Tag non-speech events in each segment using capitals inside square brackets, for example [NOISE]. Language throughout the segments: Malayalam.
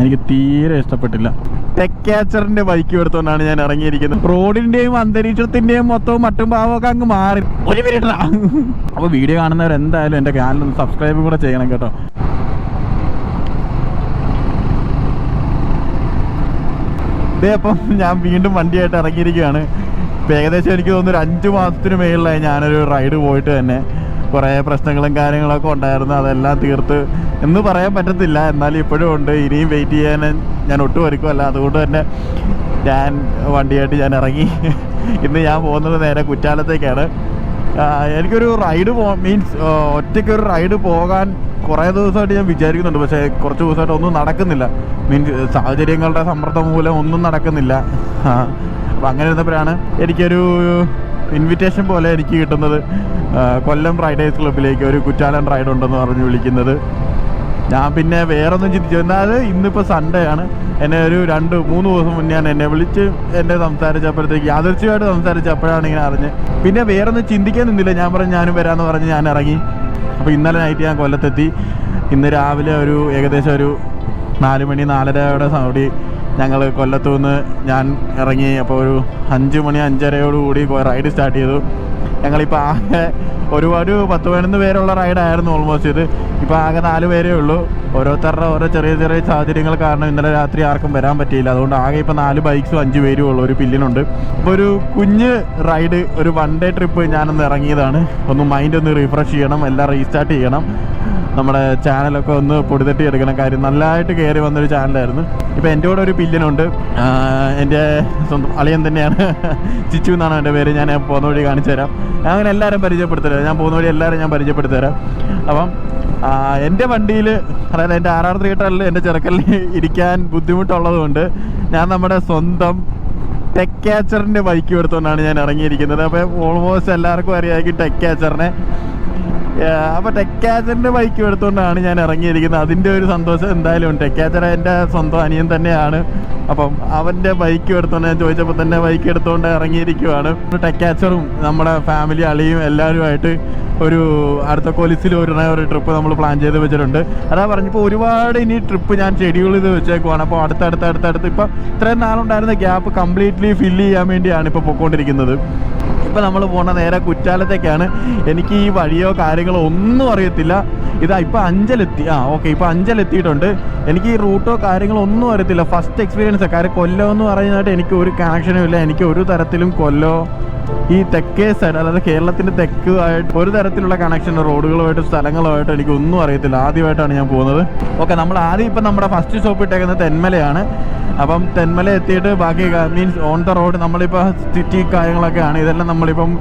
എനിക്ക് തീരെ ഇഷ്ടപ്പെട്ടില്ല. ടെക് ക്യാച്ചറിന്റെ ബൈക്ക് എടുത്തോണ്ടാണ് ഞാൻ ഇറങ്ങിയിരിക്കുന്നത്. റോഡിന്റെയും അന്തരീക്ഷത്തിന്റെയും മൊത്തവും മറ്റും ഭാവമൊക്കെ അങ്ങ് മാറി. ഒരു മിനിറ്റ് അപ്പൊ വീഡിയോ കാണുന്നവർ എന്തായാലും എന്റെ ചാനൽ ഒന്ന് സബ്സ്ക്രൈബ് കൂടെ ചെയ്യണം കേട്ടോ. ഇതേ അപ്പം ഞാൻ വീണ്ടും വണ്ടിയായിട്ട് ഇറങ്ങിയിരിക്കുകയാണ്. ഇപ്പം ഏകദേശം എനിക്ക് തോന്നുന്നു ഒരു അഞ്ച് മാസത്തിന് മേളിലായി ഞാനൊരു റൈഡ് പോയിട്ട് തന്നെ. കുറേ പ്രശ്നങ്ങളും കാര്യങ്ങളൊക്കെ ഉണ്ടായിരുന്നു. അതെല്ലാം തീർത്ത് എന്ന് പറയാൻ പറ്റത്തില്ല. എന്നാലും ഇപ്പോഴും ഉണ്ട്. ഇനിയും വെയിറ്റ് ചെയ്യാൻ ഞാൻ ഒട്ടും ഒരുക്കുമല്ല അതുകൊണ്ട് തന്നെ ഞാൻ വണ്ടിയായിട്ട് ഞാൻ ഇറങ്ങി. ഇന്ന് ഞാൻ പോകുന്നത് നേരെ കുറ്റാലത്തേക്കാണ്. എനിക്കൊരു റൈഡ് പോ മീൻസ് ഒറ്റയ്ക്കൊരു റൈഡ് പോകാൻ കുറേ ദിവസമായിട്ട് ഞാൻ വിചാരിക്കുന്നുണ്ട്. പക്ഷേ കുറച്ച് ദിവസമായിട്ട് ഒന്നും നടക്കുന്നില്ല. മീൻസ് സാഹചര്യങ്ങളുടെ സമ്മർദ്ദം മൂലം ഒന്നും നടക്കുന്നില്ല. അപ്പം അങ്ങനെ ഇരുന്നപ്പോഴാണ് എനിക്കൊരു ഇൻവിറ്റേഷൻ പോലെ എനിക്ക് കിട്ടുന്നത് കൊല്ലം റൈഡേഴ്സ് ക്ലബിലേക്ക് ഒരു കുറ്റാലൻ റൈഡ് ഉണ്ടെന്ന് പറഞ്ഞ് വിളിക്കുന്നത്. ഞാൻ പിന്നെ വേറൊന്നും ചിന്തിച്ചു എന്നാൽ ഇന്നിപ്പോൾ സൺഡേ ആണ്. എന്നെ ഒരു രണ്ട് മൂന്ന് ദിവസം മുന്നേ എന്നെ വിളിച്ച് എന്നെ സംസാരിച്ചപ്പോഴത്തേക്ക് യാദർച്ഛമായിട്ട് സംസാരിച്ചപ്പോഴാണ് ഇങ്ങനെ അറിഞ്ഞ് പിന്നെ വേറൊന്നും ചിന്തിക്കാൻ നിന്നില്ല. ഞാൻ പറഞ്ഞു ഞാനും വരാമെന്ന് പറഞ്ഞ് ഞാൻ ഇറങ്ങി. അപ്പോൾ ഇന്നലെ നൈറ്റ് ഞാൻ കൊല്ലത്തെത്തി. ഇന്ന് രാവിലെ ഒരു ഏകദേശം ഒരു നാല് മണി നാലരയുടെ സൗടി ഞങ്ങൾ കൊല്ലത്തു നിന്ന് ഞാൻ ഇറങ്ങി അപ്പോൾ ഒരു അഞ്ച് മണി അഞ്ചരയോടുകൂടി റൈഡ് സ്റ്റാർട്ട് ചെയ്തു. ഞങ്ങളിപ്പോൾ ആകെ ഒരുപാട് പത്ത് പതിനൊന്ന് പേരുള്ള റൈഡായിരുന്നു ഓൾമോസ്റ്റ് ഇത്. ഇപ്പോൾ ആകെ നാല് പേരേ ഉള്ളൂ. ഓരോരുത്തരുടെ ഓരോ ചെറിയ ചെറിയ സാഹചര്യങ്ങൾ കാരണം ഇന്നലെ രാത്രി ആർക്കും വരാൻ പറ്റിയില്ല. അതുകൊണ്ട് ആകെ ഇപ്പോൾ നാല് ബൈക്സും അഞ്ച് പേരും ഉള്ളൂ ഒരു പില്ലിനുണ്ട്. അപ്പോൾ ഒരു കുഞ്ഞ് റൈഡ് ഒരു വൺ ഡേ ട്രിപ്പ് ഞാനൊന്ന് ഇറങ്ങിയതാണ്. ഒന്ന് മൈൻഡ് ഒന്ന് റീഫ്രഷ് ചെയ്യണം എല്ലാം റീസ്റ്റാർട്ട് ചെയ്യണം. നമ്മുടെ ചാനലൊക്കെ ഒന്ന് പൊടിതട്ടി എടുക്കണം. കാര്യം നല്ലതായിട്ട് കയറി വന്നൊരു ചാനലായിരുന്നു. ഇപ്പോൾ എന്റെ കൂടെ ഒരു പില്ലിനുണ്ട് എന്റെ സ്വന്തം അളിയൻ തന്നെയാണ്. [LAUGHS] ചിച്ചു എന്നാണ് എന്റെ പേര്. ഞാൻ പോകുന്ന വഴി കാണിച്ചു തരാം. ഞാൻ അങ്ങനെ എല്ലാവരും പരിചയപ്പെടുത്തരാം ഞാൻ പോകുന്ന വഴി എല്ലാവരും ഞാൻ പരിചയപ്പെടുത്തരാം അപ്പം എന്റെ വണ്ടിയിൽ അതായത് എന്റെ ആർ ത്രീ എന്റെ ചെറുക്കലിൽ ഇരിക്കാൻ ബുദ്ധിമുട്ടുള്ളതുകൊണ്ട് ഞാൻ നമ്മുടെ സ്വന്തം ടെക് ക്യാച്ചറിന്റെ ബൈക്ക് എടുത്തുകൊണ്ടാണ് ഞാൻ ഇറങ്ങിയിരിക്കുന്നത്. അപ്പോൾ ഓൾമോസ്റ്റ് എല്ലാവർക്കും അറിയാമെങ്കിൽ ടെക് ക്യാച്ചറിനെ. അപ്പോൾ ടെക്കാച്ചറിന്റെ ബൈക്ക് എടുത്തുകൊണ്ടാണ് ഞാൻ ഇറങ്ങിയിരിക്കുന്നത്. അതിന്റെ ഒരു സന്തോഷം എന്തായാലും ടെക്കാച്ചർ എന്റെ സ്വന്തം അനിയൻ തന്നെയാണ്. അപ്പം അവന്റെ ബൈക്ക് എടുത്തുകൊണ്ട് ഞാൻ ചോദിച്ചപ്പോൾ തന്നെ ബൈക്ക് എടുത്തുകൊണ്ട് ഇറങ്ങിയിരിക്കുവാണ്. ടെക്കാച്ചറും നമ്മുടെ ഫാമിലി അളിയും എല്ലാവരുമായിട്ട് ഒരു അടുത്ത കൊലിസിൽ ഒരു ഒരു ട്രിപ്പ് നമ്മൾ പ്ലാൻ ചെയ്ത് വെച്ചിട്ടുണ്ട്. അതാ പറഞ്ഞപ്പോൾ ഒരുപാട് ഇനി ട്രിപ്പ് ഞാൻ ഷെഡ്യൂൾ ചെയ്ത് വെച്ചേക്കുവാണ്. അപ്പോൾ അടുത്തടുത്ത് അടുത്തടുത്ത് ഇപ്പോൾ ഇത്രയും നാളുണ്ടായിരുന്ന ഗ്യാപ്പ് കംപ്ലീറ്റ്ലി ഫില്ല് ചെയ്യാൻ വേണ്ടിയാണ് ഇപ്പോൾ പൊയ്ക്കൊണ്ടിരിക്കുന്നത്. ഇപ്പം നമ്മൾ പോണ നേരെ കുറ്റാലത്തേക്കാണ്. എനിക്ക് ഈ വഴിയോ കാര്യങ്ങളോ ഒന്നും അറിയത്തില്ല. ഇതാ ഇപ്പം അഞ്ചലെത്തി. ആ ഓക്കെ ഇപ്പം അഞ്ചലെത്തിയിട്ടുണ്ട്. എനിക്ക് ഈ റൂട്ടോ കാര്യങ്ങളോ ഒന്നും അറിയത്തില്ല. ഫസ്റ്റ് എക്സ്പീരിയൻസ് കാര്യം കൊല്ലം എന്ന് പറയുന്നതായിട്ട് എനിക്ക് ഒരു കണക്ഷനും ഇല്ല. എനിക്ക് ഒരു തരത്തിലും കൊല്ലോ ഈ തെക്കേ സൈഡ് അതായത് കേരളത്തിന്റെ തെക്ക് ആയിട്ട് ഒരു തരത്തിലുള്ള കണക്ഷൻ റോഡുകളുമായിട്ട് സ്ഥലങ്ങളുമായിട്ട് എനിക്ക് ഒന്നും അറിയത്തില്ല. ആദ്യമായിട്ടാണ് ഞാൻ പോകുന്നത്. ഓക്കെ നമ്മൾ ആദ്യം ഇപ്പം നമ്മുടെ ഫസ്റ്റ് സ്റ്റോപ്പ് ഇട്ടേക്കുന്നത് തെന്മലയാണ്. അപ്പം തെന്മല എത്തിയിട്ട് ബാക്കി മീൻസ് ഓൺ ദ റോഡ് നമ്മളിപ്പോൾ സിറ്റി കാര്യങ്ങളൊക്കെയാണ്. ഇതെല്ലാം നമ്മളിപ്പം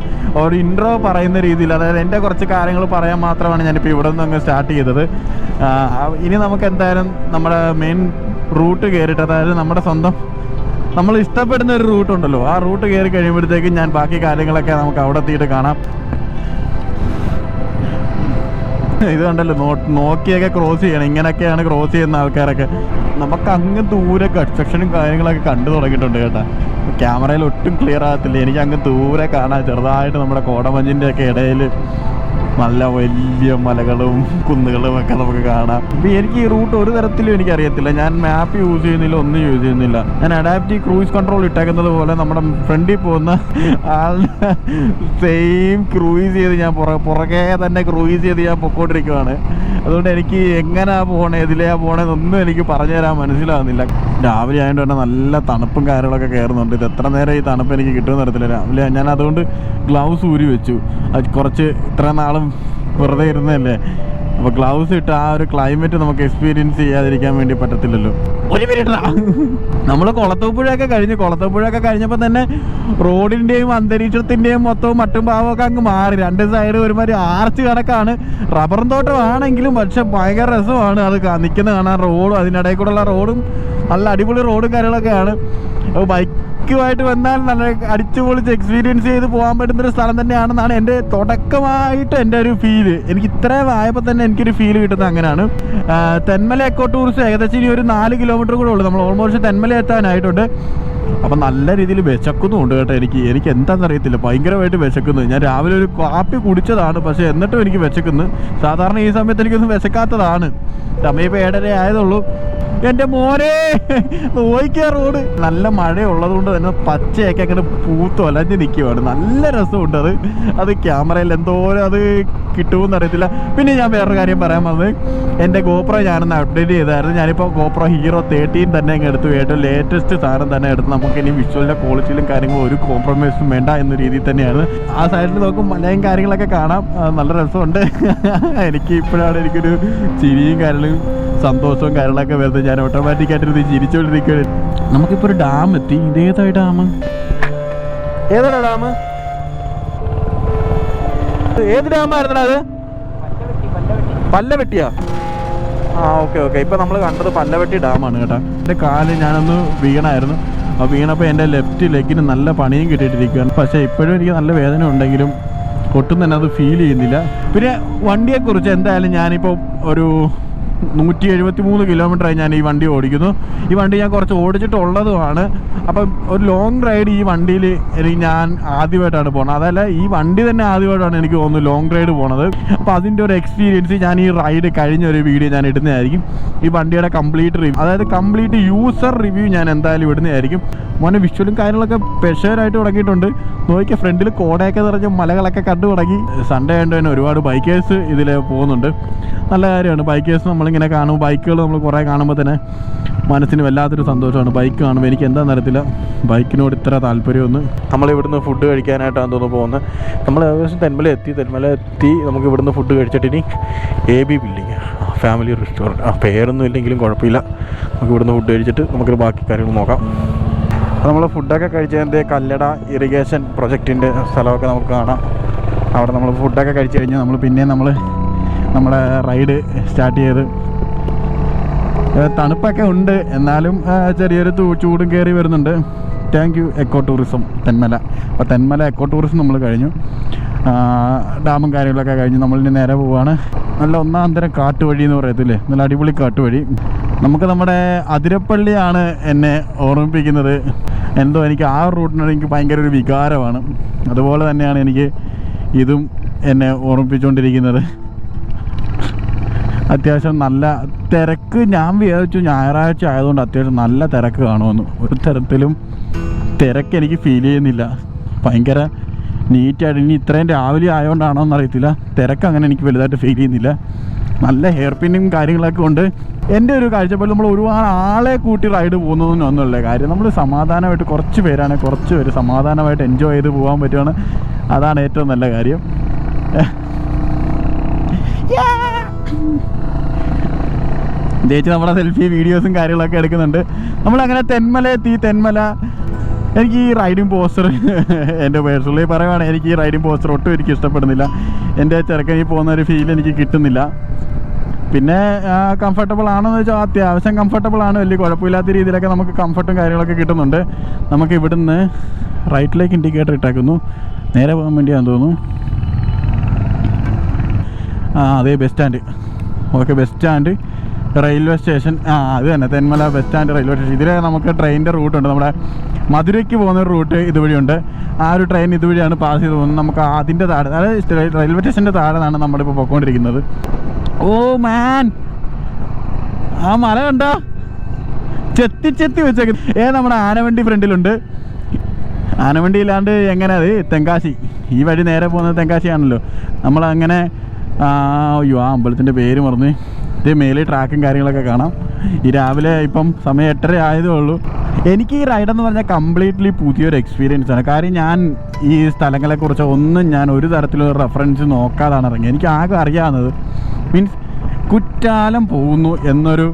ഒരു ഇൻട്രോ പറയുന്ന രീതിയിൽ അതായത് എന്റെ കുറച്ച് കാര്യങ്ങൾ പറയാൻ മാത്രമാണ് ഞാനിപ്പോൾ ഇവിടെ നിന്ന് അങ്ങ് സ്റ്റാർട്ട് ചെയ്തത്. ഇനി നമുക്ക് എന്തായാലും നമ്മുടെ മെയിൻ റൂട്ട് കയറിയിട്ട് അതായത് നമ്മുടെ സ്വന്തം നമ്മൾ ഇഷ്ടപ്പെടുന്ന ഒരു റൂട്ട് ഉണ്ടല്ലോ. ആ റൂട്ട് കയറി കഴിയുമ്പോഴത്തേക്കും ഞാൻ ബാക്കി കാര്യങ്ങളൊക്കെ നമുക്ക് അവിടെ എത്തിയിട്ട് കാണാം. ഇത് കണ്ടല്ലോ നോക്കിയൊക്കെ ക്രോസ് ചെയ്യണം. ഇങ്ങനെയൊക്കെയാണ് ക്രോസ് ചെയ്യുന്ന ആൾക്കാരൊക്കെ. നമുക്ക് അങ്ങ് ദൂരെ കൺസ്ട്രക്ഷനും കാര്യങ്ങളൊക്കെ കണ്ടു തുടങ്ങിയിട്ടുണ്ട് കേട്ടോ. ക്യാമറയിൽ ഒട്ടും ക്ലിയർ ആകത്തില്ല. എനിക്ക് അങ്ങ് ദൂരെ കാണാം. ചെറുതായിട്ട് നമ്മുടെ കോടമഞ്ഞിന്റെ ഒക്കെ ഇടയിൽ നല്ല വലിയ മലകളും കുന്നുകളും ഒക്കെ നമുക്ക് കാണാം. എനിക്ക് ഈ റൂട്ട് ഒരു തരത്തിലും എനിക്ക് അറിയത്തില്ല ഞാൻ മാപ്പ് യൂസ് ചെയ്യുന്നില്ല ഒന്നും യൂസ് ചെയ്യുന്നില്ല. ഞാൻ അഡാപ്റ്റീവ് ക്രൂയിസ് കൺട്രോൾ ഇട്ടേക്കുന്നത് പോലെ നമ്മുടെ ഫ്രണ്ടിൽ പോകുന്ന ആളുടെ സെയിം ക്രൂയിസ് ചെയ്ത് ഞാൻ പുറ പുറകെ തന്നെ ക്രൂയിസ് ചെയ്ത് ഞാൻ പൊക്കോണ്ടിരിക്കുവാണ്. അതുകൊണ്ട് എനിക്ക് എങ്ങനെയാ പോണേ ഇതിലെയാ പോണേന്നൊന്നും എനിക്ക് പറഞ്ഞു തരാൻ മനസ്സിലാവുന്നില്ല. രാവിലെ ആയതുകൊണ്ട് തന്നെ നല്ല തണുപ്പും കാര്യങ്ങളൊക്കെ കയറുന്നുണ്ട് ഇത് എത്ര നേരം ഈ തണുപ്പ് എനിക്ക് കിട്ടുമെന്ന് അറിയത്തില്ല. രാവിലെ ഞാൻ അതുകൊണ്ട് ഗ്ലൗസ് ഊരി വെച്ചു. കുറച്ച് ഇത്ര നാളും വെറുതെ ഇരുന്നല്ലേ അപ്പോൾ ഗ്ലൗസ് ഇട്ട് ആ ഒരു ക്ലൈമറ്റ് നമുക്ക് എക്സ്പീരിയൻസ് ചെയ്യാതിരിക്കാൻ വേണ്ടി പറ്റത്തില്ലല്ലോ. ഒരു മിനിറ്റ് നമ്മൾ കുളത്തൂപ്പുഴയൊക്കെ കഴിഞ്ഞ് കുളത്തൂപ്പുഴയൊക്കെ കഴിഞ്ഞപ്പോൾ തന്നെ റോഡിന്റെയും അന്തരീക്ഷത്തിന്റെയും മൊത്തവും മറ്റും ഭാവമൊക്കെ അങ്ങ് മാറി. രണ്ട് സൈഡ് ഒരുമാതിരി ആർച്ച് കണക്കാണ്. റബ്ബർ തോട്ടം ആണെങ്കിലും പക്ഷെ ഭയങ്കര രസമാണ് അത് കാ- നിൽക്കുന്ന കാണാൻ. റോഡും അതിനിടയിൽ കൂടെയുള്ള റോഡും നല്ല അടിപൊളി റോഡും കാര്യങ്ങളൊക്കെയാണ്. അപ്പോൾ ബൈക്കുമായിട്ട് വന്നാൽ നല്ല അടിച്ചുപൊളിച്ച് എക്സ്പീരിയൻസ് ചെയ്ത് പോകാൻ പറ്റുന്ന ഒരു സ്ഥലം തന്നെയാണെന്നാണ് എന്റെ തുടക്കമായിട്ട് എന്റെ ഒരു ഫീൽ എനിക്ക് ഇത്രയും ആയപ്പോൾ തന്നെ എനിക്കൊരു ഫീൽ കിട്ടുന്നത് അങ്ങനെയാണ്. തെന്മല എക്കോ ടൂറിസ്റ്റ് ഏകദേശം ഇനി ഒരു നാല് കിലോമീറ്റർ കൂടെ ഉള്ളൂ. നമ്മൾ ഓൾമോസ്റ്റ് തെന്മല എത്താനായിട്ടുണ്ട്. അപ്പം നല്ല രീതിയിൽ വിശക്കുന്നുമുണ്ട് കേട്ടോ എനിക്ക്. എനിക്ക് എന്താണെന്ന് അറിയത്തില്ല. ഭയങ്കരമായിട്ട് വിശക്കുന്നു. ഞാൻ രാവിലെ ഒരു കാപ്പി കുടിച്ചതാണ്. പക്ഷേ എന്നിട്ടും എനിക്ക് വിശക്കുന്നു. സാധാരണ ഈ സമയത്ത് എനിക്കൊന്നും വിശക്കാത്തതാണ്. സമയം ഇപ്പോൾ ഏഴര ആയതുള്ളൂ എന്റെ മോനെ നോയിക്കാ റോഡ്. നല്ല മഴ ഉള്ളതുകൊണ്ട് തന്നെ പച്ചയൊക്കെ അങ്ങനെ പൂത്ത് ഒലഞ്ഞ് നിൽക്കുവാണ് നല്ല രസമുണ്ട് അത്. അത് ക്യാമറയിൽ എന്തോരം അത് കിട്ടുമെന്ന് അറിയത്തില്ല. പിന്നെ ഞാൻ വേറൊരു കാര്യം പറയാൻ വന്നത്. എന്റെ ഗോപ്രോ ഞാനൊന്ന് അപ്ഡേറ്റ് ചെയ്തായിരുന്നു. ഞാനിപ്പോൾ ഗോപ്രോ ഹീറോ തേർട്ടീൻ തന്നെ അങ്ങ് എടുത്തു. ഏറ്റവും ലേറ്റസ്റ്റ് സാധനം തന്നെ എടുത്ത്. നമുക്ക് ഇനി വിഷ്വലിന്റെ ക്വാളിറ്റിയിലും കാര്യങ്ങളും ഒരു കോംപ്രമൈസും വേണ്ട എന്ന രീതിയിൽ തന്നെയാണ്. ആ സൈഡിൽ നോക്കും മലയും കാര്യങ്ങളൊക്കെ കാണാം. നല്ല രസമുണ്ട്. [LAUGHS] എനിക്ക് ഇപ്പോഴാണ് എനിക്കൊരു ചിരിയും കാര്യങ്ങളും സന്തോഷവും കാര്യങ്ങളൊക്കെ വരുന്നത്. ഞാൻ ഓട്ടോമാറ്റിക്കായിട്ട് ഇത് ചിരിച്ചുകൊണ്ടിരിക്കുകയാണ് നമുക്കിപ്പോൾ ഒരു ഡാം എത്തി. ഇതേതായി ഡാം ഏതാണ് ഡാം ഏത് ഡാമായിരുന്നു അത്? പല്ലവെട്ടിയാ? ആ ഓക്കെ ഓക്കെ ഇപ്പൊ നമ്മൾ കണ്ടത് പല്ലവെട്ടി ഡാമാണ് കേട്ടോ. എന്റെ കാൽ ഞാനൊന്ന് വീണായിരുന്നു. അപ്പോൾ വീണപ്പോൾ എന്റെ ലെഫ്റ്റ് ലെഗിന് നല്ല പണിയും കിട്ടിയിട്ടിരിക്കുകയാണ്. പക്ഷേ ഇപ്പോഴും എനിക്ക് നല്ല വേദന ഉണ്ടെങ്കിലും ഒട്ടും തന്നെ അത് ഫീൽ ചെയ്യുന്നില്ല. പിന്നെ വണ്ടിയെക്കുറിച്ച് എന്തായാലും ഞാനിപ്പോൾ ഒരു നൂറ്റി എഴുപത്തി മൂന്ന് കിലോമീറ്ററായി ഞാൻ ഈ വണ്ടി ഓടിക്കുന്നു. ഈ വണ്ടി ഞാൻ കുറച്ച് ഓടിച്ചിട്ടുള്ളതുമാണ്. അപ്പം ഒരു ലോങ് റൈഡ് ഈ വണ്ടിയിൽ എനിക്ക് ഞാൻ ആദ്യമായിട്ടാണ് പോകുന്നത്. അതല്ല ഈ വണ്ടി തന്നെ ആദ്യമായിട്ടാണ് എനിക്ക് തോന്നുന്നു ലോങ് റൈഡ് പോണത്. അപ്പോൾ അതിന്റെ ഒരു എക്സ്പീരിയൻസ് ഞാൻ ഈ റൈഡ് കഴിഞ്ഞ ഒരു വീഡിയോ ഞാൻ ഇടുന്നതായിരിക്കും. ഈ വണ്ടിയുടെ കംപ്ലീറ്റ് റിവ്യൂ അതായത് കംപ്ലീറ്റ് യൂസർ റിവ്യൂ ഞാൻ എന്തായാലും ഇടുന്നതായിരിക്കും. മോനെ വിഷ്വലും കാര്യങ്ങളൊക്കെ പെഷറായിട്ട് തുടങ്ങിയിട്ടുണ്ട്. നോക്കിയ ഫ്രണ്ടിൽ കോടയൊക്കെ നിറഞ്ഞ മലകളൊക്കെ കണ്ടു തുടങ്ങി. സൺഡേ ആയതുകൊണ്ട് തന്നെ ഒരുപാട് ബൈക്കേഴ്സ് ഇതിൽ പോകുന്നുണ്ട്. നല്ല കാര്യമാണ്. ബൈക്കേഴ്സ് നമ്മളിങ്ങനെ കാണും. ബൈക്കുകൾ നമ്മൾ കുറേ കാണുമ്പോൾ തന്നെ മനസ്സിന് വല്ലാത്തൊരു സന്തോഷമാണ്. ബൈക്ക് കാണുമ്പോൾ എനിക്ക് എന്താണെന്ന് അറിയത്തില്ല. ബൈക്കിനോട് ഇത്ര താല്പര്യമൊന്നും. നമ്മളിവിടുന്ന് ഫുഡ് കഴിക്കാനായിട്ടാണ് തോന്നുന്നു പോകുന്നത് നമ്മൾ ഏകദേശം തെന്മല എത്തി. തെന്മല എത്തി. നമുക്ക് ഇവിടുന്ന് ഫുഡ് കഴിച്ചിട്ട് ഇനി A B building family restaurant ആ പേരൊന്നും ഇല്ലെങ്കിലും കുഴപ്പമില്ല. നമുക്ക് ഇവിടുന്ന് ഫുഡ് കഴിച്ചിട്ട് നമുക്ക് ബാക്കി കാര്യങ്ങൾ നോക്കാം. നമ്മൾ ഫുഡൊക്കെ കഴിച്ചതിന്റെ കല്ലട ഇറിഗേഷൻ പ്രൊജക്റ്റിന്റെ സ്ഥലമൊക്കെ നമുക്ക് കാണാം. അവിടെ നമ്മൾ ഫുഡൊക്കെ കഴിച്ച് കഴിഞ്ഞ് നമ്മൾ പിന്നെ നമ്മൾ നമ്മുടെ റൈഡ് സ്റ്റാർട്ട് ചെയ്ത്. തണുപ്പൊക്കെ ഉണ്ട്. എന്നാലും ചെറിയൊരു ചൂടും കയറി വരുന്നുണ്ട്. Thank you eco tourism Thenmala. അപ്പോൾ തെന്മല എക്കോ ടൂറിസം നമ്മൾ കഴിഞ്ഞു. ഡാമും കാര്യങ്ങളൊക്കെ കഴിഞ്ഞ് നമ്മളിനി നേരെ പോവാണ്. നല്ല ഒന്നാം തരം കാട്ടുവഴി എന്ന് പറയത്തില്ലേ? നല്ല അടിപൊളി കാട്ടുവഴി. നമുക്ക് നമ്മുടെ അതിരപ്പള്ളിയാണ് എന്നെ ഓർമ്മിപ്പിക്കുന്നത്. എന്തോ എനിക്ക് ആ റൂട്ടിനോട് എനിക്ക് ഭയങ്കര ഒരു വികാരമാണ്. അതുപോലെ തന്നെയാണ് എനിക്ക് ഇതും എന്നെ ഓർമ്മിപ്പിച്ചുകൊണ്ടിരിക്കുന്നത്. അത്യാവശ്യം നല്ല തിരക്ക് ഞാൻ വിചാരിച്ചു ഞായറാഴ്ച ആയതുകൊണ്ട് അത്യാവശ്യം നല്ല തിരക്ക് കാണുമെന്ന്. ഒരു തരത്തിലും തിരക്ക് എനിക്ക് ഫീൽ ചെയ്യുന്നില്ല. ഭയങ്കര നീറ്റായിട്ട് ഇനി ഇത്രയും രാവിലെ ആയതുകൊണ്ടാണോ എന്നറിയത്തില്ല തിരക്ക് അങ്ങനെ എനിക്ക് വലുതായിട്ട് ഫീൽ ചെയ്യുന്നില്ല. നല്ല ഹെയർ പിന്നും കാര്യങ്ങളൊക്കെ ഉണ്ട്. എന്റെ ഒരു കാഴ്ചപ്പാട് നമ്മൾ ഒരുപാട് ആളെ കൂട്ടി റൈഡ് പോകുന്നതൊന്നുമല്ല കാര്യം നമ്മൾ സമാധാനമായിട്ട് കുറച്ച് പേരാണ്. കുറച്ച് പേര് സമാധാനമായിട്ട് എൻജോയ് ചെയ്ത് പോകാൻ പറ്റുവാണ്. അതാണ് ഏറ്റവും നല്ല കാര്യം. ചേച്ചി നമ്മുടെ സെൽഫി വീഡിയോസും കാര്യങ്ങളൊക്കെ എടുക്കുന്നുണ്ട്. നമ്മളങ്ങനെ തെന്മല എത്തി. തെന്മല. എനിക്ക് ഈ റൈഡിങ് പോസ്റ്റർ [LAUGHS] എന്റെ പേഴ്സണലി പറയുവാണെങ്കിൽ എനിക്ക് ഈ റൈഡിങ് പോസ്റ്റർ ഒട്ടും എനിക്ക് ഇഷ്ടപ്പെടുന്നില്ല. എന്റെ ചെറുക്കൻ ഈ പോകുന്ന ഒരു ഫീൽ എനിക്ക് കിട്ടുന്നില്ല. പിന്നെ കംഫർട്ടബിൾ ആണെന്ന് വെച്ചാൽ അത്യാവശ്യം കംഫർട്ടബിൾ ആണ്. വലിയ കുഴപ്പമില്ലാത്ത രീതിയിലൊക്കെ നമുക്ക് കംഫർട്ടും കാര്യങ്ങളൊക്കെ കിട്ടുന്നുണ്ട്. നമുക്ക് ഇവിടുന്ന് റൈറ്റിലേക്ക് ഇൻഡിക്കേറ്റർ ഇട്ടേക്കുന്നു. നേരെ പോകാൻ വേണ്ടിയാണെന്ന് തോന്നുന്നു. ആ അതെ bus stand okay bus stand railway station ആ അത് തന്നെ Thenmala bus stand railway station ഇതിലെ നമുക്ക് ട്രെയിനിന്റെ റൂട്ടുണ്ട് നമ്മുടെ മധുരയ്ക്ക് പോകുന്ന ഒരു റൂട്ട് ഇതുവഴിയുണ്ട്. ആ ഒരു ട്രെയിൻ ഇതുവഴിയാണ് പാസ് ചെയ്ത് പോകുന്നത് നമുക്ക് അതിന്റെ താഴെ അതായത് റെയിൽവേ സ്റ്റേഷന്റെ താഴെ നിന്നാണ് നമ്മളിപ്പോൾ പോയിക്കൊണ്ടിരിക്കുന്നത്. ഓ മാൻ ആ മല കണ്ടോ? ചെത്തി ചെത്തി വെച്ചേക്ക. ഏ നമ്മുടെ ആനവണ്ടി ഫ്രണ്ടിലുണ്ട്. ആനവണ്ടി ഇല്ലാണ്ട് എങ്ങനെ അത്? തെങ്കാശി. ഈ വഴി നേരെ പോകുന്നത് തെങ്കാശിയാണല്ലോ. നമ്മളങ്ങനെ അയ്യോ ആ അമ്പലത്തിന്റെ പേര് മറന്ന്. ഇത് മേലെ ട്രാക്കും കാര്യങ്ങളൊക്കെ കാണാം. ഈ രാവിലെ ഇപ്പം സമയം എട്ടര ആയതേ ഉള്ളൂ. എനിക്ക് ഈ റൈഡ് എന്ന് പറഞ്ഞാൽ കംപ്ലീറ്റ്ലി പുതിയൊരു എക്സ്പീരിയൻസ് ആണ്. കാര്യം ഞാൻ ഈ സ്ഥലങ്ങളെക്കുറിച്ച് ഒന്നും ഞാൻ ഒരു തരത്തിലൊരു റെഫറൻസ് നോക്കാതാണ് ഇറങ്ങിയത്. എനിക്ക് ആകെ അറിയാവുന്നത് മീൻസ് കുറ്റാലം പോകുന്നു എന്നൊരു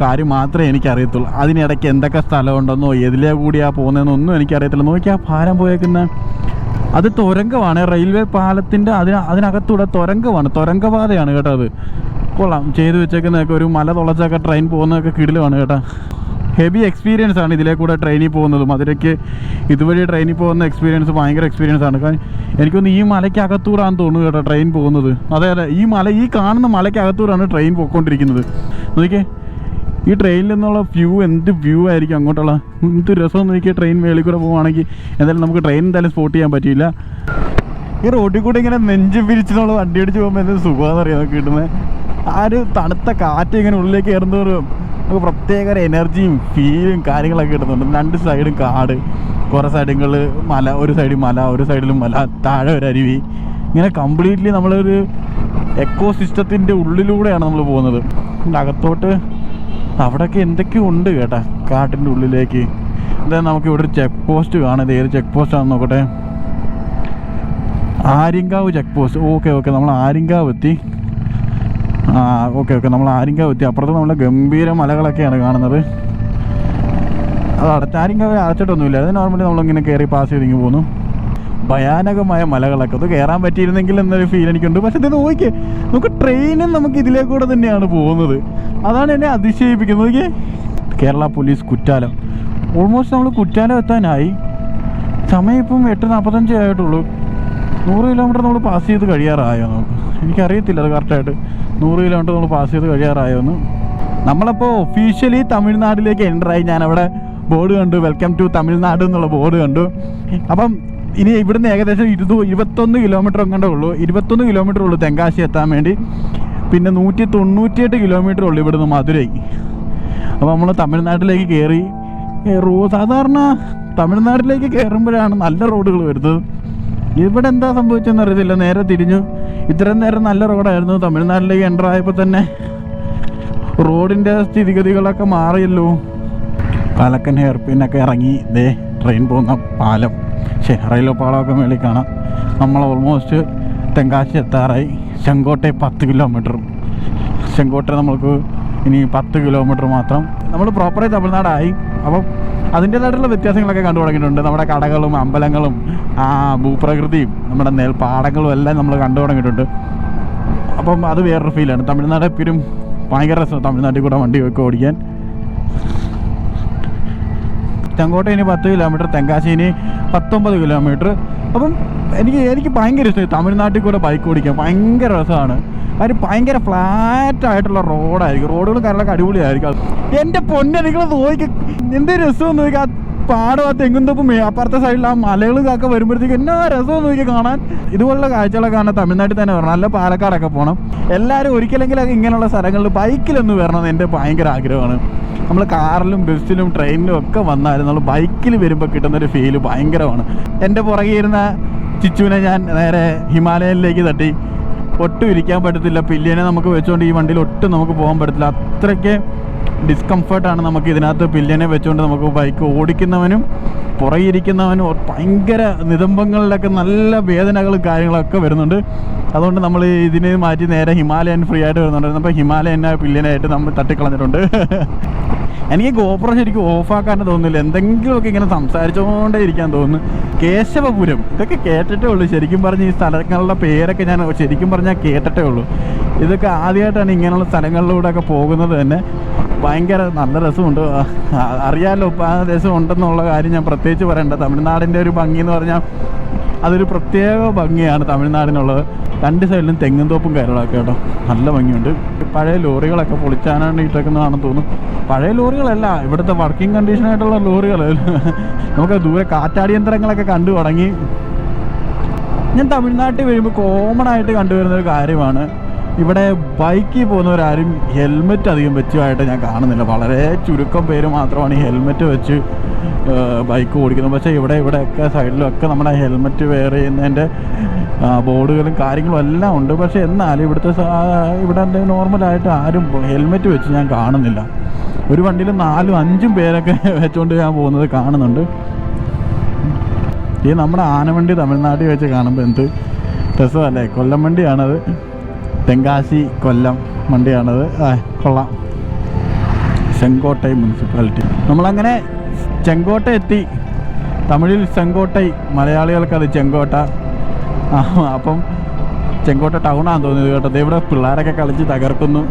കാര്യം മാത്രമേ എനിക്കറിയത്തുള്ളൂ. അതിനിടയ്ക്ക് എന്തൊക്കെ സ്ഥലമുണ്ടെന്നോ എതിലേ കൂടിയാ പോകുന്നതെന്നൊന്നും എനിക്കറിയത്തില്ല. നോക്കിയാൽ ഭാരം പോയേക്കുന്ന അത് തുരങ്കമാണ്. റെയിൽവേ പാലത്തിന്റെ അതിന് അതിനകത്തൂടെ തുരങ്കമാണ്. തുരങ്കപാതയാണ് കേട്ടോ അത്. കൊള്ളാം. ചെയ്തു വെച്ചേക്കുന്നതൊക്കെ ഒരു മല തുളച്ചൊക്കെ ട്രെയിൻ പോകുന്നതൊക്കെ കിടിലുമാണ് കേട്ടോ. ഹെവി എക്സ്പീരിയൻസ് ആണ് ഇതിലെ കൂടെ ട്രെയിനിൽ പോകുന്നതും. അതിലേക്ക് ഇതുവഴി ട്രെയിനിൽ പോകുന്ന എക്സ്പീരിയൻസ് ഭയങ്കര എക്സ്പീരിയൻസ് ആണ്. കാരണം എനിക്കൊന്ന് ഈ മലയ്ക്കകത്തൂടാന്ന് തോന്നുന്നു കേട്ടോ ട്രെയിൻ പോകുന്നത്. അതെ അതെ. ഈ മല ഈ കാണുന്ന മലയ്ക്കകത്തൂടാണ് ട്രെയിൻ പോയിക്കൊണ്ടിരിക്കുന്നത്. നോക്കിയേ ഈ ട്രെയിനിൽ നിന്നുള്ള വ്യൂ എന്ത് വ്യൂ ആയിരിക്കും അങ്ങോട്ടുള്ള? എന്ത് രസം നോക്കിയാൽ ട്രെയിൻ മേളിൽ കൂടെ പോവുകയാണെങ്കിൽ. എന്തായാലും നമുക്ക് ട്രെയിൻ എന്തായാലും സ്പോട്ട് ചെയ്യാൻ പറ്റിയില്ല. ഈ റോഡിൽ കൂടെ ഇങ്ങനെ നെഞ്ച് പിരിച്ചെന്നുള്ള വണ്ടി അടിച്ച് പോകുമ്പോൾ എന്ത് സുഖമാണെന്ന് അറിയാം നമുക്ക് കിട്ടുന്നത്. ആ ഒരു തണുത്ത കാറ്റ് ഇങ്ങനെ ഉള്ളിലേക്ക് കയറുന്നവരും നമുക്ക് പ്രത്യേക ഒരു എനർജിയും ഫീലും കാര്യങ്ങളൊക്കെ കിട്ടുന്നുണ്ട്. രണ്ട് സൈഡും കാട് കുറേ സൈഡുകളിൽ മല ഒരു സൈഡിൽ മല ഒരു സൈഡിലും മല താഴെ ഒരു അരുവി. ഇങ്ങനെ കംപ്ലീറ്റ്ലി നമ്മളൊരു എക്കോ സിസ്റ്റത്തിന്റെ ഉള്ളിലൂടെയാണ് നമ്മൾ പോകുന്നത്. അകത്തോട്ട് അവിടെയൊക്കെ എന്തൊക്കെയോ ഉണ്ട് കേട്ടാ കാട്ടിന്റെ ഉള്ളിലേക്ക്. എന്തായാലും നമുക്ക് ഇവിടെ ഒരു ചെക്ക് പോസ്റ്റ് കാണാം. ഇത് ഏത് ചെക്ക് പോസ്റ്റ് ആണെന്ന് നോക്കട്ടെ. Aryankavu check post okay okay നമ്മൾ ആര്യങ്കാവ് എത്തി. Okay okay. നമ്മൾ ആരിങ്ക എത്തി അപ്പുറത്ത് നമ്മൾ ഗംഭീര മലകളൊക്കെയാണ് കാണുന്നത്. അത് അടച്ച ആരിങ്ക അടച്ചിട്ടൊന്നുമില്ല. അത് നോർമലി നമ്മളിങ്ങനെ കയറി പാസ് ചെയ്തിങ്ങ് പോകുന്നു ഭയാനകമായ മലകളൊക്കെ. അത് കയറാൻ പറ്റിയിരുന്നെങ്കിൽ എന്നൊരു ഫീൽ എനിക്കുണ്ട്. പക്ഷെ ഇത് നോക്കിയേ. നമുക്ക് ട്രെയിനും നമുക്ക് ഇതിലേക്കൂടെ തന്നെയാണ് പോകുന്നത്. അതാണ് എന്നെ അതിശയിപ്പിക്കുന്നത്. നോക്കിയേ. കേരള പോലീസ് കുറ്റാലം. ഓൾമോസ്റ്റ് നമ്മൾ കുറ്റാലം എത്താനായി. സമയം ഇപ്പം എട്ട് നാൽപ്പത്തഞ്ചേ ആയിട്ടുള്ളൂ. നൂറ് കിലോമീറ്റർ നമ്മൾ പാസ് ചെയ്ത് കഴിയാറായോ നമുക്ക്? എനിക്കറിയത്തില്ല അത് കറക്റ്റായിട്ട് നൂറ് കിലോമീറ്റർ നമ്മൾ പാസ് ചെയ്ത് കഴിയാറായിരുന്നു നമ്മളപ്പോൾ ഒഫീഷ്യലി തമിഴ്നാട്ടിലേക്ക് എന്ററായി ഞാനവിടെ ബോർഡ് കണ്ടു. വെൽക്കം ടു തമിഴ്നാട് എന്നുള്ള ബോർഡ് കണ്ടു. അപ്പം ഇനി ഇവിടുന്ന് ഏകദേശം ഇരുപത് ഇരുപത്തൊന്ന് കിലോമീറ്റർ എങ്ങാണ്ടേ ഉള്ളൂ. ഇരുപത്തൊന്ന് കിലോമീറ്റർ ഉള്ളൂ തെങ്കാശി എത്താൻ വേണ്ടി. പിന്നെ നൂറ്റി തൊണ്ണൂറ്റിയെട്ട് കിലോമീറ്റർ ഉള്ളൂ ഇവിടുന്ന് മധുരൈ. അപ്പോൾ നമ്മൾ തമിഴ്നാട്ടിലേക്ക് കയറി റോ സാധാരണ തമിഴ്നാട്ടിലേക്ക് കയറുമ്പോഴാണ് നല്ല റോഡുകൾ വരുന്നത്. ഇവിടെ എന്താ സംഭവിച്ചെന്ന് അറിയത്തില്ല. നേരെ തിരിഞ്ഞു. ഇത്രയും നേരം നല്ല റോഡായിരുന്നു. തമിഴ്നാട്ടിലേക്ക് എന്റർ ആയപ്പോൾ തന്നെ റോഡിന്റെ സ്ഥിതിഗതികളൊക്കെ മാറിയല്ലോ. പാലക്കൻ ഹെയർ പിന്നൊക്കെ ഇറങ്ങി. ദേ ട്രെയിൻ പോകുന്ന പാലം. ശേ റെയിൽവേ പാളമൊക്കെ മേളിൽ കാണാം. നമ്മൾ ഓൾമോസ്റ്റ് തെങ്കാശി എത്താറായി. ചെങ്കോട്ടെ പത്ത് കിലോമീറ്റർ ചെങ്കോട്ടെ നമ്മൾക്ക് ഇനി പത്ത് കിലോമീറ്റർ മാത്രം. നമ്മൾ പ്രോപ്പറായി തമിഴ്നാടായി. അപ്പം അതിന്റേതായിട്ടുള്ള വ്യത്യാസങ്ങളൊക്കെ കണ്ടു തുടങ്ങിയിട്ടുണ്ട്. നമ്മുടെ കടകളും അമ്പലങ്ങളും ആ ഭൂപ്രകൃതിയും നമ്മുടെ നെൽപ്പാടങ്ങളും എല്ലാം നമ്മൾ കണ്ടു തുടങ്ങിയിട്ടുണ്ട്. അപ്പം അത് വേറൊരു ഫീലാണ് തമിഴ്നാട് എപ്പോഴും ഭയങ്കര രസം തമിഴ്നാട്ടിൽ കൂടെ വണ്ടി ഒക്കെ ഓടിക്കാൻ. ചെങ്കോട്ട ഇനി പത്ത് കിലോമീറ്റർ തെങ്കാശി ഇനി പത്തൊമ്പത് കിലോമീറ്റർ അപ്പം എനിക്ക് എനിക്ക് ഭയങ്കര ഇഷ്ടമായി തമിഴ്നാട്ടിൽ കൂടെ ബൈക്ക് ഓടിക്കാൻ. ഭയങ്കര രസമാണ് കാര്യം ഭയങ്കര ഫ്ലാറ്റ് ആയിട്ടുള്ള റോഡായിരിക്കും റോഡുകൾ കാര്യങ്ങളൊക്കെ അടിപൊളിയായിരിക്കും. എന്റെ പൊന്നെ നിങ്ങൾ നോക്കി എന്ത് രസമെന്ന് നോക്കിയാൽ പാടം ആ തെങ്ങുന്തപ്പും അപ്പുറത്തെ സൈഡിൽ ആ മലകളൊക്കെ വരുമ്പോഴത്തേക്ക് എന്നാ രസമെന്ന് നോക്കി കാണാൻ. ഇതുപോലുള്ള കാഴ്ചകളൊക്കെ കാണാൻ തമിഴ്നാട്ടിൽ തന്നെ വരണം. നല്ല പാലക്കാടൊക്കെ പോകണം എല്ലാവരും ഒരിക്കലെങ്കിലൊക്കെ ഇങ്ങനെയുള്ള സ്ഥലങ്ങളിൽ ബൈക്കിലൊന്ന് വരണം എന്റെ ഭയങ്കര ആഗ്രഹമാണ്. നമ്മൾ കാറിലും ബസ്സിലും ട്രെയിനിലും ഒക്കെ വന്നാലും നമ്മൾ ബൈക്കിൽ വരുമ്പോൾ കിട്ടുന്നൊരു ഫീൽ ഭയങ്കരമാണ്. എന്റെ പുറകെ ഇരുന്ന ചിച്ചുവിനെ ഞാൻ നേരെ ഹിമാലയനിലേക്ക് തട്ടി. ഒട്ടും ഇരിക്കാൻ പറ്റത്തില്ല. പില്ലിയനെ നമുക്ക് വെച്ചുകൊണ്ട് ഈ വണ്ടിയിൽ ഒട്ടും നമുക്ക് പോകാൻ പറ്റത്തില്ല. അത്രയ്ക്ക് ഡിസ്കംഫർട്ടാണ് നമുക്ക് ഇതിനകത്ത് പില്ലനെ വെച്ചുകൊണ്ട് നമുക്ക് ബൈക്ക് ഓടിക്കുന്നവനും പുറയിരിക്കുന്നവനും ഒ- ഭയങ്കര നിതംബങ്ങളിലൊക്കെ നല്ല വേദനകളും കാര്യങ്ങളൊക്കെ വരുന്നുണ്ട്. അതുകൊണ്ട് നമ്മൾ ഇതിനെ മാറ്റി നേരെ ഹിമാലയൻ ഫ്രീ ആയിട്ട് വരുന്നുണ്ട്. അപ്പോൾ ഹിമാലയനെ പില്ലനായിട്ട് നമ്മൾ തട്ടിക്കളഞ്ഞിട്ടുണ്ട്. എനിക്ക് ഗോപ്ര ശരിക്കും ഓഫാക്കാൻ തോന്നുന്നില്ല. എന്തെങ്കിലുമൊക്കെ ഇങ്ങനെ സംസാരിച്ചുകൊണ്ടേ ഇരിക്കാൻ തോന്നുന്നു. കേശവപുരം. ഇതൊക്കെ കേട്ടിട്ടേ ഉള്ളൂ. ശരിക്കും പറഞ്ഞ ഈ സ്ഥലങ്ങളുടെ പേരൊക്കെ ഞാൻ ശരിക്കും പറഞ്ഞാൽ കേട്ടിട്ടേ ഉള്ളൂ. ഇതൊക്കെ ആദ്യമായിട്ടാണ് ഇങ്ങനെയുള്ള സ്ഥലങ്ങളിലൂടെ ഒക്കെ പോകുന്നത് തന്നെ. ഭയങ്കര നല്ല രസമുണ്ട്. അറിയാമല്ലോ ഇപ്പം ആ രസമുണ്ടെന്നുള്ള കാര്യം ഞാൻ പ്രത്യേകിച്ച് പറയണ്ട. തമിഴ്നാടിന്റെ ഒരു ഭംഗി എന്ന് പറഞ്ഞാൽ അതൊരു പ്രത്യേക ഭംഗിയാണ് തമിഴ്നാടിനുള്ളത്. രണ്ട് സൈഡിലും തെങ്ങും തോപ്പും കാര്യങ്ങളൊക്കെ കേട്ടോ. നല്ല ഭംഗിയുണ്ട്. പഴയ ലോറികളൊക്കെ പൊളിച്ചാനാണ് ഇട്ടേക്കുന്നതാണെന്ന് തോന്നുന്നു. പഴയ ലോറികളല്ല ഇവിടുത്തെ വർക്കിംഗ് കണ്ടീഷനായിട്ടുള്ള ലോറികൾ. നമുക്ക് ദൂരെ കാറ്റാടിയന്ത്രങ്ങളൊക്കെ കണ്ടു തുടങ്ങി. ഞാൻ തമിഴ്നാട്ടിൽ വരുമ്പോൾ കോമൺ ആയിട്ട് കണ്ടുവരുന്ന ഒരു കാര്യമാണ്. ഇവിടെ ബൈക്കിൽ പോകുന്നവരാരും ഹെൽമെറ്റ് അധികം വെച്ചതായിട്ട് ഞാൻ കാണുന്നില്ല. വളരെ ചുരുക്കം പേര് മാത്രമാണ് ഈ ഹെൽമെറ്റ് വെച്ച് ബൈക്ക് ഓടിക്കുന്നത്. പക്ഷേ ഇവിടെ ഇവിടെയൊക്കെ സൈഡിലൊക്കെ നമ്മുടെ ഹെൽമെറ്റ് വെയർ ചെയ്യുന്നതിന്റെ ബോർഡുകളും കാര്യങ്ങളും എല്ലാം ഉണ്ട്. പക്ഷേ എന്നാലും ഇവിടുത്തെ ഇവിടെ നോർമലായിട്ട് ആരും ഹെൽമെറ്റ് വെച്ച് ഞാൻ കാണുന്നില്ല. ഒരു വണ്ടിയിൽ നാലും അഞ്ചും പേരൊക്കെ [LAUGHS] വെച്ചുകൊണ്ട് ഞാൻ പോകുന്നത് കാണുന്നുണ്ട്. ഈ നമ്മുടെ ആനവണ്ടി തമിഴ്നാട്ടിൽ വെച്ച് കാണുമ്പോൾ എന്ത് രസമല്ലേ? കൊല്ലം വണ്ടിയാണത്. തെങ്കാശി കൊല്ലം വണ്ടിയാണത് കൊള്ളാം. ചെങ്കോട്ടൈ മുനിസിപ്പാലിറ്റി. നമ്മളങ്ങനെ ചെങ്കോട്ട എത്തി. തമിഴിൽ ചെങ്കോട്ടൈ മലയാളികൾക്കത് ചെങ്കോട്ട. അപ്പം ചെങ്കോട്ട ടൗണാന്ന് തോന്നിയത് കേട്ടോ. ഇവിടെ പിള്ളേരൊക്കെ കളിച്ച് തകർക്കുന്നു.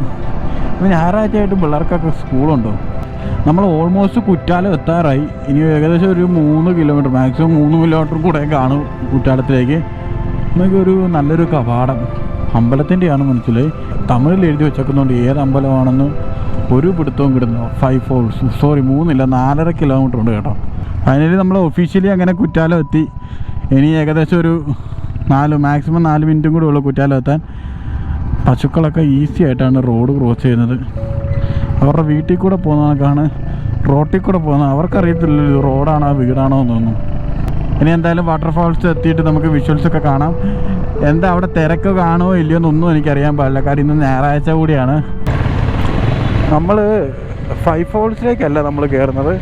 അപ്പം ഞായറാഴ്ച ആയിട്ട് പിള്ളേർക്കൊക്കെ സ്കൂളുണ്ടോ? നമ്മൾ ഓൾമോസ്റ്റ് കുറ്റാലം എത്താറായി. ഇനി ഏകദേശം ഒരു മൂന്ന് കിലോമീറ്റർ മാക്സിമം മൂന്ന് കിലോമീറ്റർ കൂടെ കാണും കുറ്റാലത്തിലേക്ക്. നമുക്കൊരു നല്ലൊരു കവാടം. അമ്പലത്തിന്റെയാണ് മനസ്സിലായി തമിഴിൽ എഴുതി വെച്ചേക്കുന്നതുകൊണ്ട് ഏത് അമ്പലമാണെന്ന് ഒരു പിടുത്തവും കിട്ടുന്നു ഫൈവ് ഫോർ സോറി മൂന്നില്ല നാലര കിലോമീറ്റർ ഉണ്ട് കേട്ടോ. ഫൈനലി നമ്മൾ ഒഫീഷ്യലി അങ്ങനെ കുറ്റാലം എത്തി. ഇനി ഏകദേശം ഒരു നാല് മാക്സിമം നാല് മിനിറ്റും കൂടെ ഉള്ളൂ കുറ്റാലം എത്താൻ. പശുക്കളൊക്കെ ഈസി ആയിട്ടാണ് റോഡ് ക്രോസ് ചെയ്യുന്നത്. അവരുടെ വീട്ടിൽ കൂടെ പോകുന്നതൊക്കെയാണ് റോട്ടിൽ കൂടെ പോകുന്നത് അവർക്കറിയത്തില്ലല്ലോ ഇത് റോഡാണോ വീടാണോ എന്നൊന്നും ഇനി എന്തായാലും വാട്ടർഫാൾസ് എത്തിയിട്ട് നമുക്ക് വിഷ്വൽസ് ഒക്കെ കാണാം. എന്താ അവിടെ തിരക്ക് കാണുമോ ഇല്ലയോ എന്നൊന്നും എനിക്കറിയാൻ പാടില്ല. കാര്യം ഇന്ന് ഞായറാഴ്ച കൂടിയാണ്. നമ്മൾ ഫൈവ് ഫോൾസിലേക്കല്ല നമ്മൾ കയറുന്നത്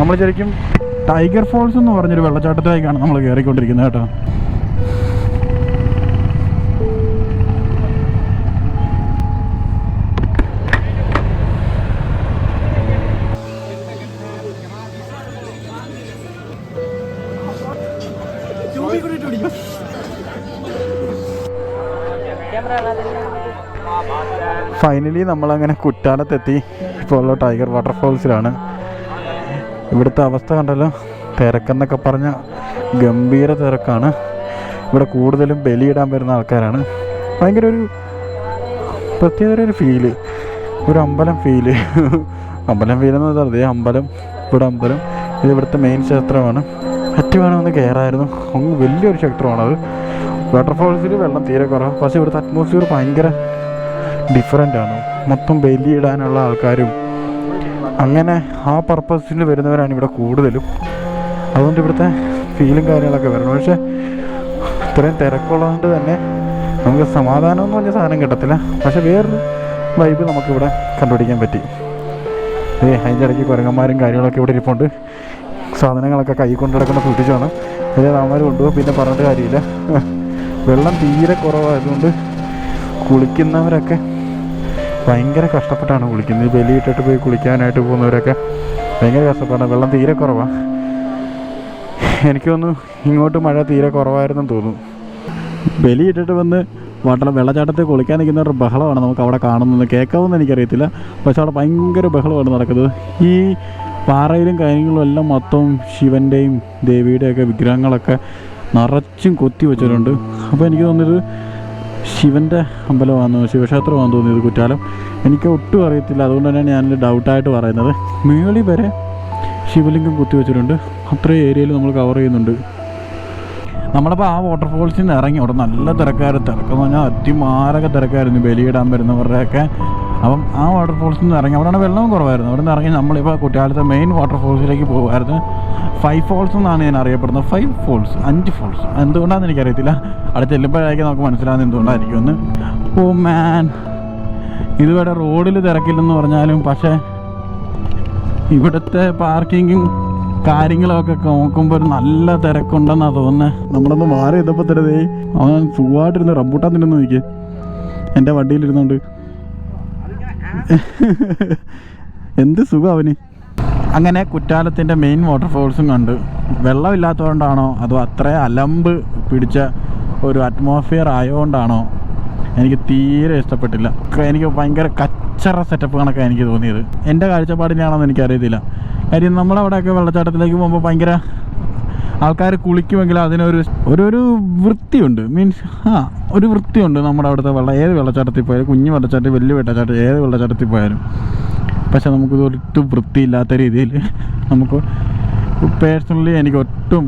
നമ്മൾ ശരിക്കും ടൈഗർ ഫോൾസ് എന്ന് പറഞ്ഞൊരു വെള്ളച്ചാട്ടത്തിലേക്കാണ് നമ്മൾ കയറിക്കൊണ്ടിരിക്കുന്നത് കേട്ടോ. ഫൈനലി നമ്മളങ്ങനെ കുറ്റാലത്തെത്തി. ഇപ്പോൾ ഉള്ള ടൈഗർ വാട്ടർഫോൾസിലാണ് ഇവിടുത്തെ അവസ്ഥ കണ്ടല്ലോ. തിരക്കെന്നൊക്കെ പറഞ്ഞ ഗംഭീര തിരക്കാണ്. ഇവിടെ കൂടുതലും ബലിയിടാൻ വരുന്ന ആൾക്കാരാണ്. ഭയങ്കര ഒരു പ്രത്യേക ഒരു ഫീൽ ഒരു അമ്പലം ഫീൽ അമ്പലം ഫീൽ എന്ന് വെച്ചാൽ അതേ അമ്പലം ഇവിടെ അമ്പലം ഇത് ഇവിടുത്തെ മെയിൻ ക്ഷേത്രമാണ്. പറ്റി ഒന്ന് കയറായിരുന്നു അങ്ങ് വലിയൊരു ക്ഷേത്രമാണത്. വാട്ടർഫോൾസിൽ വെള്ളം തീരെ കുറവ്. പക്ഷേ ഇവിടുത്തെ അറ്റ്മോസ്ഫിയർ ഭയങ്കര ഡിഫറെന്റ് ആണ്. മൊത്തം ബലിയിടാനുള്ള ആൾക്കാരും അങ്ങനെ ആ പർപ്പസിന് വരുന്നവരാണ് ഇവിടെ കൂടുതലും. അതുകൊണ്ട് ഇവിടുത്തെ ഫീലും കാര്യങ്ങളൊക്കെ വരണം. പക്ഷേ ഇത്രയും തിരക്കുള്ളതുകൊണ്ട് തന്നെ നമുക്ക് സമാധാനം എന്ന് പറഞ്ഞ സാധനം കിട്ടത്തില്ല. പക്ഷെ വേറൊരു വൈബ് നമുക്കിവിടെ കണ്ടുപിടിക്കാൻ പറ്റി. ഏ അതിന്റെ ഇടയ്ക്ക് കുരങ്ങന്മാരും കാര്യങ്ങളൊക്കെ ഇവിടെ ഇരിപ്പുണ്ട്. സാധനങ്ങളൊക്കെ കൈ കൊണ്ട് നടക്കുന്ന സൂക്ഷിച്ചാണ് അതിന്റെ അവന്മാർ കൊണ്ടുപോകും. പിന്നെ പറഞ്ഞിട്ട് കാര്യമില്ല. വെള്ളം തീരെ കുറവായതുകൊണ്ട് കുളിക്കുന്നവരൊക്കെ ഭയങ്കര കഷ്ടപ്പെട്ടാണ് കുളിക്കുന്നത്. ബലിയിട്ടിട്ട് പോയി കുളിക്കാനായിട്ട് പോകുന്നവരൊക്കെ ഭയങ്കര കഷ്ടപ്പാടാണ് വെള്ളം തീരെ കുറവാണ് എനിക്ക് തോന്നുന്നു ഇങ്ങോട്ട് മഴ തീരെ കുറവായിരുന്നെന്ന് തോന്നുന്നു. ബലിയിട്ടിട്ട് വന്ന് വാട്ടർ വെള്ളച്ചാട്ടത്തിൽ കുളിക്കാൻ നിൽക്കുന്ന ഒരു ബഹളമാണ് നമുക്ക് അവിടെ കാണുന്നത്. കേൾക്കാമെന്ന് എനിക്കറിയത്തില്ല. പക്ഷെ അവിടെ ഭയങ്കര ബഹളമാണ് നടക്കുന്നത്. ഈ പാറയിലും കാര്യങ്ങളും എല്ലാം മൊത്തം ശിവന്റെയും ദേവിയുടെയൊക്കെ വിഗ്രഹങ്ങളൊക്കെ നിറച്ചും കൊത്തി വെച്ചിട്ടുണ്ട്. അപ്പോൾ എനിക്ക് തോന്നുന്നത് ശിവന്റെ അമ്പലമാണെന്ന് ശിവക്ഷേത്രമാണെന്ന് തോന്നിയത് കുറ്റാലം. എനിക്ക് ഒട്ടും അറിയത്തില്ല. അതുകൊണ്ട് തന്നെയാണ് ഞാനൊരു ഡൗട്ടായിട്ട് പറയുന്നത്. മേളി വരെ ശിവലിംഗം കുത്തിവെച്ചിട്ടുണ്ട്. അത്രയും ഏരിയയിൽ നമ്മൾ കവർ ചെയ്യുന്നുണ്ട്. നമ്മളിപ്പോൾ ആ വാട്ടർഫോൾസിൽ നിന്ന് ഇറങ്ങി. അവിടെ നല്ല തിരക്കാർ തിരക്കെന്ന് പറഞ്ഞാൽ അതിമാരക തിരക്കായിരുന്നു. ബലിയിടാൻ വരുന്നവരുടെയൊക്കെ. അപ്പം ആ വാട്ടർഫോൾസിൽ നിന്ന് ഇറങ്ങി. അവിടെയാണ് വെള്ളവും കുറവായിരുന്നു. അവിടെ നിന്ന് ഇറങ്ങി നമ്മളിപ്പോൾ കുട്ടികാലത്തെ മെയിൻ വാട്ടർഫോൾസിലേക്ക് പോകുമായിരുന്നു ഫൈവ് ഫോൾസ് എന്നാണ് ഞാൻ അറിയപ്പെടുന്നത്. ഫൈവ് ഫോൾസ് അഞ്ച് ഫോൾസ് എന്തുകൊണ്ടാണെന്ന് എനിക്കറിയത്തില്ല. അവിടെ ചെല്ലുമ്പോഴായിരിക്കും നമുക്ക് മനസ്സിലാകുന്നത് എന്തുകൊണ്ടായിരിക്കും ഒന്ന് ഓ മാൻ ഇതുവരെ റോഡിൽ തിരക്കില്ലെന്ന് പറഞ്ഞാലും പക്ഷേ ഇവിടുത്തെ പാർക്കിങ്ങും കാര്യങ്ങളൊക്കെ നോക്കുമ്പോൾ ഒരു നല്ല തിരക്കുണ്ടെന്നാ തോന്നുന്നത് നമ്മളൊന്ന് മാറി ചെയ്തപ്പോൾ തരതേ അവൻ സുഖമായിട്ടിരുന്ന് റംബൂട്ടാൻ തിന്നു നോക്കി എന്റെ വണ്ടിയിലിരുന്നോണ്ട്. എന്ത് സുഖം അവന്. അങ്ങനെ കുറ്റാലത്തിന്റെ മെയിൻ വാട്ടർഫോൾസും കണ്ട്. വെള്ളമില്ലാത്തതുകൊണ്ടാണോ അതോ അത്ര അലമ്പ് പിടിച്ച ഒരു അറ്റ്മോസ്ഫിയർ ആയതുകൊണ്ടാണോ എനിക്ക് തീരെ ഇഷ്ടപ്പെട്ടില്ല. എനിക്ക് ഭയങ്കര കച്ചറ സെറ്റപ്പ് കണക്കാണ് എനിക്ക് തോന്നിയത്. എന്റെ കാഴ്ചപ്പാടിനാണെന്ന് എനിക്കറിയത്തില്ല. കാര്യം നമ്മുടെ അവിടെയൊക്കെ വെള്ളച്ചാട്ടത്തിലേക്ക് പോകുമ്പോൾ ഭയങ്കര ആൾക്കാർ കുളിക്കുമെങ്കിൽ അതിനൊരു ഒരു ഒരു വൃത്തിയുണ്ട്. മീൻസ് ആ ഒരു വൃത്തിയുണ്ട് നമ്മുടെ അവിടുത്തെ വെള്ളം ഏത് വെള്ളച്ചാട്ടത്തിൽ പോയാലും കുഞ്ഞു വെള്ളച്ചാട്ടം വലിയ വെള്ളച്ചാട്ടം ഏത് വെള്ളച്ചാട്ടത്തിൽ പോയാലും. പക്ഷെ നമുക്കിത് ഒട്ടും വൃത്തിയില്ലാത്ത രീതിയിൽ നമുക്ക് പേഴ്സണലി എനിക്ക് ഒട്ടും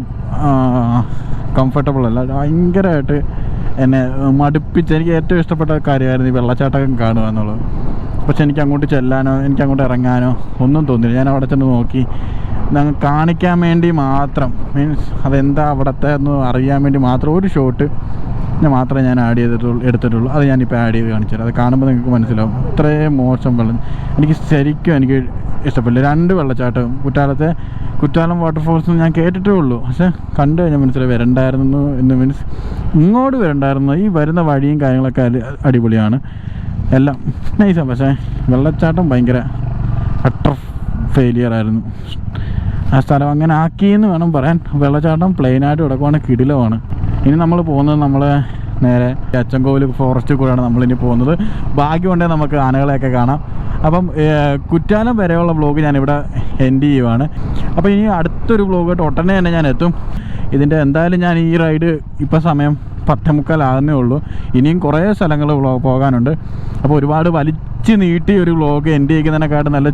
കംഫർട്ടബിൾ അല്ല. ഭയങ്കരമായിട്ട് എന്നെ മടുപ്പിച്ച് എനിക്ക് ഏറ്റവും ഇഷ്ടപ്പെട്ട കാര്യമായിരുന്നു ഈ വെള്ളച്ചാട്ടം കാണുക എന്നുള്ളത്. പക്ഷെ എനിക്ക് അങ്ങോട്ട് ചെല്ലാനോ എനിക്ക് അങ്ങോട്ട് ഇറങ്ങാനോ ഒന്നും തോന്നില്ല ഞാൻ അവിടെ ചെന്ന് നോക്കി. ഞങ്ങൾ കാണിക്കാൻ വേണ്ടി മാത്രം മീൻസ് അതെന്താ അവിടുത്തെ എന്ന് അറിയാൻ വേണ്ടി മാത്രം ഒരു ഷോട്ട് ഞാൻ മാത്രമേ ഞാൻ ആഡ് ചെയ്തിട്ടുള്ളൂ എടുത്തിട്ടുള്ളൂ. അത് ഞാനിപ്പോൾ ആഡ് ചെയ്ത് കാണിച്ചു അത് കാണുമ്പോൾ നിങ്ങൾക്ക് മനസ്സിലാവും. ഇത്രയും മോശം വെള്ളം. എനിക്ക് ശരിക്കും എനിക്ക് ഇഷ്ടപ്പെടില്ല. രണ്ട് വെള്ളച്ചാട്ടം. കുറ്റാലത്തെ കുറ്റാലം വാട്ടർഫോൾസ് ഞാൻ കേട്ടിട്ടേ ഉള്ളൂ. പക്ഷെ കണ്ടു കഴിഞ്ഞാൽ മനസ്സിലായി വരണ്ടായിരുന്നു എന്ന് മീൻസ് ഇങ്ങോട്ട് വരണ്ടായിരുന്നു. ഈ വരുന്ന വഴിയും കാര്യങ്ങളൊക്കെ അടിപൊളിയാണ്. എല്ലാം. നൈസാണ് പക്ഷേ വെള്ളച്ചാട്ടം ഭയങ്കര അട്ടർ ഫെയിലിയർ ആയിരുന്നു. ആ സ്ഥലം അങ്ങനെ ആക്കിയെന്ന് വേണം പറയാൻ. വെള്ളച്ചാട്ടം പ്ലെയിനായിട്ട് കിടക്കുവാണ് കിടിലമാണ്. ഇനി നമ്മൾ പോകുന്നത് നമ്മൾ നേരെ അച്ചൻകോവിൽ ഫോറസ്റ്റിൽ കൂടെയാണ് നമ്മളിനി പോകുന്നത്. ഭാഗ്യമുണ്ടെങ്കിൽ നമുക്ക് ആനകളെയൊക്കെ കാണാം. അപ്പം കുറ്റാലം വരെയുള്ള വ്ലോഗ് ഞാനിവിടെ എൻഡ് ചെയ്യുവാണ്. അപ്പോൾ ഇനി അടുത്തൊരു വ്ളോഗായിട്ട് ഉടനെ തന്നെ ഞാൻ എത്തും. ഇതിന്റെ എന്തായാലും ഞാൻ ഈ റൈഡ് ഇപ്പം സമയം പത്തേ മുക്കാലാകുന്നേ ഉള്ളൂ ഇനിയും കുറേ സ്ഥലങ്ങൾ പോകാനുണ്ട്. അപ്പോൾ ഒരുപാട് വലിച്ചു നീട്ടി ഒരു വ്ളോഗ് എന്റെ ചെയ്യിക്കുന്നതിനെക്കാട്ടും നല്ല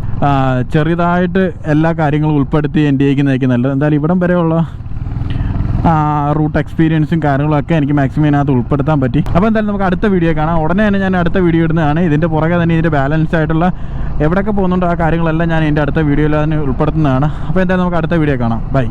ചെറിയതായിട്ട് എല്ലാ കാര്യങ്ങളും ഉൾപ്പെടുത്തി എന്റെ ചെയ്യിക്കുന്നതായിരിക്കും നല്ലത്. എന്തായാലും ഇവിടം വരെയുള്ള റൂട്ട് എക്സ്പീരിയൻസും കാര്യങ്ങളൊക്കെ എനിക്ക് മാക്സിമം ഇതിനകത്ത് ഉൾപ്പെടുത്താൻ പറ്റി. അപ്പോൾ എന്തായാലും നമുക്ക് അടുത്ത വീഡിയോ കാണാം. ഉടനെ തന്നെ ഞാൻ അടുത്ത വീഡിയോ ഇടുന്നതാണ്. ഇതിന്റെ പുറകെ തന്നെ ഇതിന്റെ ബാലൻസ് ആയിട്ടുള്ള എവിടെയൊക്കെ പോകുന്നുണ്ടോ ആ കാര്യങ്ങളെല്ലാം ഞാൻ എന്റെ അടുത്ത വീഡിയോയിൽ തന്നെ ഉൾപ്പെടുത്തുന്നതാണ്. അപ്പോൾ എന്തായാലും നമുക്ക് അടുത്ത വീഡിയോ കാണാം. ബൈ.